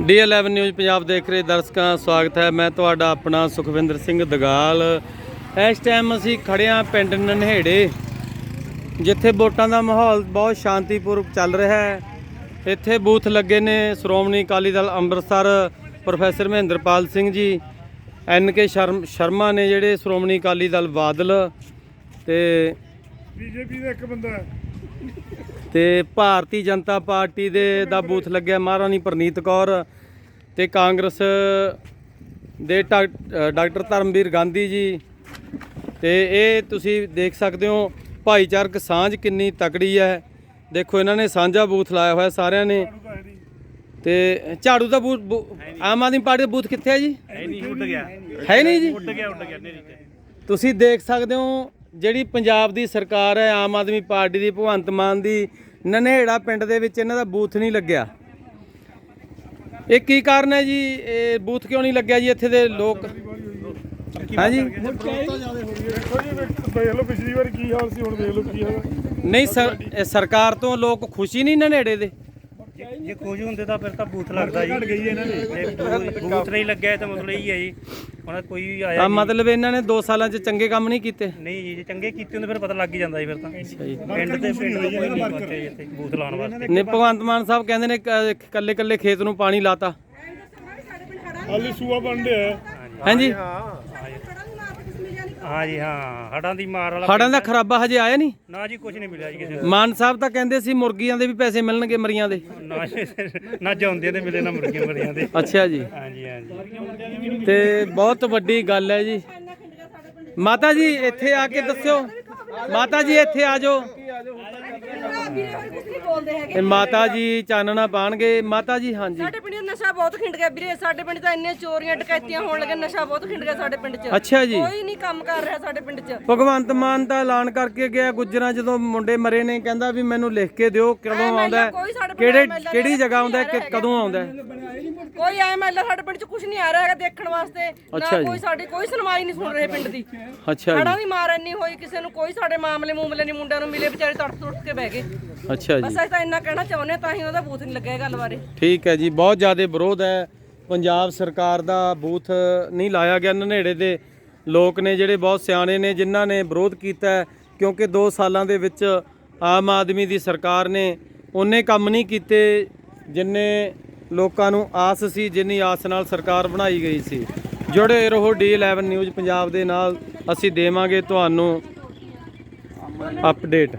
ਡੀ11 news Punjab ਦੇਖ ਰਹੇ ਦਰਸ਼ਕਾਂ ਦਾ ਸਵਾਗਤ ਹੈ। ਮੈਂ ਤੁਹਾਡਾ ਆਪਣਾ ਸੁਖਵਿੰਦਰ ਸਿੰਘ ਦਗਾਲ। ਇਸ ਟਾਈਮ ਅਸੀਂ ਖੜੇ ਹਾਂ ਪਿੰਡ ਨਨਹੇੜੇ, ਜਿੱਥੇ ਵੋਟਾਂ ਦਾ ਮਾਹੌਲ ਬਹੁਤ ਸ਼ਾਂਤੀਪੂਰਵਕ ਚੱਲ ਰਿਹਾ ਹੈ। ਇੱਥੇ ਬੂਥ ਲੱਗੇ ਨੇ Shiromani Akali Dal Amritsar, professor Mahinderpal Singh ji, N K ਸ਼ਰਮ, ਸ਼ਰਮਾ ਨੇ ਜਿਹੜੇ ਸ਼੍ਰੋਮਣੀ ਅਕਾਲੀ ਦਲ ਬਾਦਲ ਤੇ ਬੀਜੇਪੀ ਦਾ ਇੱਕ ਬੰਦਾ ਤੇ ਭਾਰਤੀ ਜਨਤਾ ਪਾਰਟੀ ਦੇ ਦਾ ਬੂਥ ਲੱਗਿਆ ਮਹਾਰਾਣੀ ਪ੍ਰਨੀਤ ਕੌਰ ਤੇ ਕਾਂਗਰਸ ਦੇ ਡਾਕਟਰ ਧਰਮਵੀਰ ਗਾਂਧੀ ਜੀ। ਤੇ ਇਹ ਤੁਸੀਂ ਦੇਖ ਸਕਦੇ ਹੋ ਭਾਈਚਾਰਕ ਸਾਂਝ ਕਿੰਨੀ ਤਕੜੀ ਹੈ। ਦੇਖੋ ਇਹਨਾਂ ਨੇ ਸਾਂਝਾ ਬੂਥ ਲਾਇਆ ਹੋਇਆ ਸਾਰਿਆਂ ਨੇ। ਹੈ ਤੇ ਝਾੜੂ ਦਾ ਬੂਥ ਆਮ ਆਦਮੀ ਪਾਰਟੀ ਦਾ ਬੂਥ ਕਿੱਥੇ ਹੈ ਜੀ? ਨਹੀਂ ਉੱਡ ਗਿਆ। ਹੈ ਨਹੀਂ ਜੀ? ਉੱਡ ਗਿਆ ਉੱਡ ਗਿਆ ਨੇਰੀ ਤੇ। ਤੁਸੀਂ ਦੇਖ ਸਕਦੇ ਹੋ ਜਿਹੜੀ ਪੰਜਾਬ ਦੀ ਸਰਕਾਰ ਹੈ, ਆਮ ਆਦਮੀ ਪਾਰਟੀ ਦੀ, ਭਗਵੰਤ ਮਾਨ ਦੀ, ਨਨੇੜਾ ਪਿੰਡ ਦੇ ਵਿੱਚ ਇਹਨਾਂ ਦਾ ਬੂਥ ਨਹੀਂ ਲੱਗਿਆ। ਇਹ ਕੀ ਕਾਰਨ ਹੈ ਜੀ? ਇਹ ਬੂਥ ਕਿਉਂ ਨਹੀਂ ਲੱਗਿਆ ਜੀ ਇੱਥੇ ਦੇ ਲੋਕ? ਹਾਂਜੀ? ਦੇਖ ਲਓ ਪਿਛਲੀ ਵਾਰ ਕੀ ਹਾਲ ਸੀ ਹੁਣ ਦੇਖ ਲਓ ਕੀ ਹਾਲ ਨਹੀਂ ਸਰਕਾਰ ਤੋਂ ਲੋਕ ਖੁਸ਼ੀ ਨਹੀਂ ਨਨੇੜੇ ਦੇ। ਜੇ ਕੁਝ ਹੁੰਦੇ ਤਾਂ ਫਿਰ ਤਾਂ ਬੂਥ ਲੱਗਦਾ ਜੀ। ਗਈ ਇਹਨਾਂ ਨੇ ਬੂਥ ਨਹੀਂ ਲੱਗਿਆ ਤਾਂ ਮਤਲਬ ਇਹ ਹੈ ਜੀ। ਹੁਣ ਕੋਈ ਆਇਆ ਤਾਂ ਮਤਲਬ ਇਹਨਾਂ ਨੇ 2 ਸਾਲਾਂ 'ਚ ਚੰਗੇ ਕੰਮ ਨਹੀਂ ਕੀਤੇ? ਨਹੀਂ ਜੀ ਜੇ ਚੰਗੇ ਕੀਤੇ ਹੁੰਦੇ ਫਿਰ ਪਤਾ ਲੱਗ ਹੀ ਜਾਂਦਾ ਜੀ ਫਿਰ ਤਾਂ। ਪਿੰਡ ਦੇ ਪਿੰਡ ਤੋਂ ਕੋਈ ਨਹੀਂ ਪਹੁੰਚਿਆ ਜੀ ਇੱਥੇ ਬੂਥ ਲਾਉਣ ਵਾਸਤੇ। ਨੇ ਭਗਵੰਤ ਮਾਨ ਸਾਹਿਬ ਕਹਿੰਦੇ ਨੇ ਕੱਲੇ ਕੱਲੇ ਖੇਤ ਨੂੰ ਪਾਣੀ ਲਾਤਾ। ਹਾਲੀ ਸੂਆ ਬਣ ਰਿਹਾ ਹਾਂਜੀ। ਹਾਂ ਜੀ ਹਾਂ। ਹੜਾਂ ਦੀ ਮਾਰ ਵਾਲਾ ਹੜਾਂ ਦਾ ਖਰਾਬਾ ਹਜੇ ਆਇਆ ਨਹੀਂ? ਨਾ ਜੀ ਕੁਝ ਨਹੀਂ ਮਿਲਿਆ ਜੀ ਕਿਸੇ ਨੂੰ। ਮਾਨ ਸਾਹਿਬ ਤਾਂ ਕਹਿੰਦੇ ਸੀ ਮੁਰਗੀਆਂ ਦੇ ਵੀ ਪੈਸੇ ਮਿਲਣਗੇ ਮਰੀਆਂ ਦੇ। ਨਾ ਜੀ, ਨਾ ਜਾਂਦੇ ਤੇ ਮਿਲੇ ਨਾ ਮੁਰਗੀਆਂ ਮਰੀਆਂ ਦੇ। ਅੱਛਾ ਜੀ। ਹਾਂ ਜੀ ਹਾਂ ਜੀ। ਤੇ ਬਹੁਤ ਵੱਡੀ ਗੱਲ ਹੈ ਜੀ। ਮਾਤਾ ਜੀ ਇੱਥੇ ਆ ਕੇ ਦੱਸਿਓ। ਮਾਤਾ ਜੀ ਇੱਥੇ ਆ ਜਾਓ। ਇਹ ਮਾਤਾ ਜੀ ਚਾਨਣਾ ਪਾਣਗੇ। ਮਾਤਾ ਜੀ ਹਾਂਜੀ। ਸਾਡੇ ਪਿੰਡ ਨਸ਼ਾ ਬਹੁਤ ਖਿੰਡ ਗਿਆ ਵੀਰੇ। ਸਾਡੇ ਪਿੰਡ ਤਾਂ ਇੰਨੀਆਂ ਚੋਰੀਆਂ ਡਕੈਤੀਆਂ ਹੋਣ ਲੱਗੇ ਨਸ਼ਾ ਬਹੁਤ ਖਿੰਡ ਗਿਆ ਸਾਡੇ ਪਿੰਡ 'ਚ। ਅੱਛਾ ਜੀ। ਕੋਈ ਨਹੀਂ ਕੰਮ ਕਰ ਰਿਹਾ ਸਾਡੇ ਪਿੰਡ 'ਚ। ਭਗਵੰਤ ਮਾਨ ਤਾਂ ਐਲਾਨ ਕਰਕੇ ਗਿਆ ਗੁੱਜਰਾਂ ਜਦੋਂ ਮੁੰਡੇ ਮਰੇ ਨੇ ਕਹਿੰਦਾ ਵੀ ਮੈਨੂੰ ਲਿਖ ਕੇ ਦਿਓ ਕਦੋਂ ਆਉਂਦਾ ਕਿਹੜੇ ਕਿਹੜੀ ਜਗ੍ਹਾ ਆਉਂਦਾ ਕਦੋਂ ਆਉਂਦਾ? ਕੋਈ ਐਮਐਲਏ ਸਾਡੇ ਪਿੰਡ 'ਚ ਕੁਝ ਨਹੀਂ ਆ ਰਿਹਾ ਹੈਗਾ ਦੇਖਣ ਵਾਸਤੇ। ਨਾ। ਕੋਈ ਸਾਡੀ ਕੋਈ ਸੁਣਵਾਈ ਨਹੀਂ ਸੁਣ ਰਹੇ ਪਿੰਡ ਦੀ। ਅੱਛਾ ਜੀ। ਦੀ ਮਾਰ ਇੰਨੀ ਹੋਈ ਕਿਸੇ ਨੂੰ ਕੋਈ ਸਾਡੇ ਮਾਮਲੇ ਮੂਮਲੇ ਨਹੀਂ ਮੁੰਡਿਆਂ ਨੂੰ ਮਿਲੇ ਵਿਚਾਰੇ ਤੜਫ ਤੜਫ ਕੇ ਬਹਿ ਗਏ ਅੱਛਾ ਜੀ। ਬਸ ਅਸੀਂ ਤਾਂ ਇੰਨਾ ਕਹਿਣਾ ਚਾਹੁੰਦੇ ਹਾਂ ਤਾਂ ਹੀ ਉਹਦਾ ਬੂਥ ਨਹੀਂ ਲੱਗਿਆ ਇਹ ਗੱਲ ਬਾਰੇ। ਠੀਕ ਹੈ ਜੀ ਬਹੁਤ ਜ਼ਿਆਦਾ ਵਿਰੋਧ ਹੈ। ਪੰਜਾਬ ਸਰਕਾਰ ਦਾ ਬੂਥ ਨਹੀਂ ਲਾਇਆ ਗਿਆ ਨਨੇੜੇ ਦੇ ਲੋਕ ਨੇ ਜਿਹੜੇ ਬਹੁਤ ਸਿਆਣੇ ਨੇ ਜਿਨ੍ਹਾਂ ਨੇ ਵਿਰੋਧ ਕੀਤਾ ਹੈ, ਕਿਉਂਕਿ 2 ਸਾਲਾਂ ਦੇ ਵਿੱਚ ਆਮ ਆਦਮੀ ਦੀ ਸਰਕਾਰ ਨੇ ਉਹਨੇ ਕੰਮ ਨਹੀਂ ਕੀਤੇ ਜਿੰਨੇ ਲੋਕਾਂ ਨੂੰ ਆਸ ਸੀ ਜਿੰਨੀ ਆਸ ਨਾਲ ਸਰਕਾਰ ਬਣਾਈ ਗਈ ਸੀ। ਜੁੜੇ ਰਹੋ ਡੀ11 ਨਿਊਜ਼ ਪੰਜਾਬ ਦੇ ਨਾਲ ਅਸੀਂ ਦੇਵਾਂਗੇ ਤੁਹਾਨੂੰ ਅਪਡੇਟ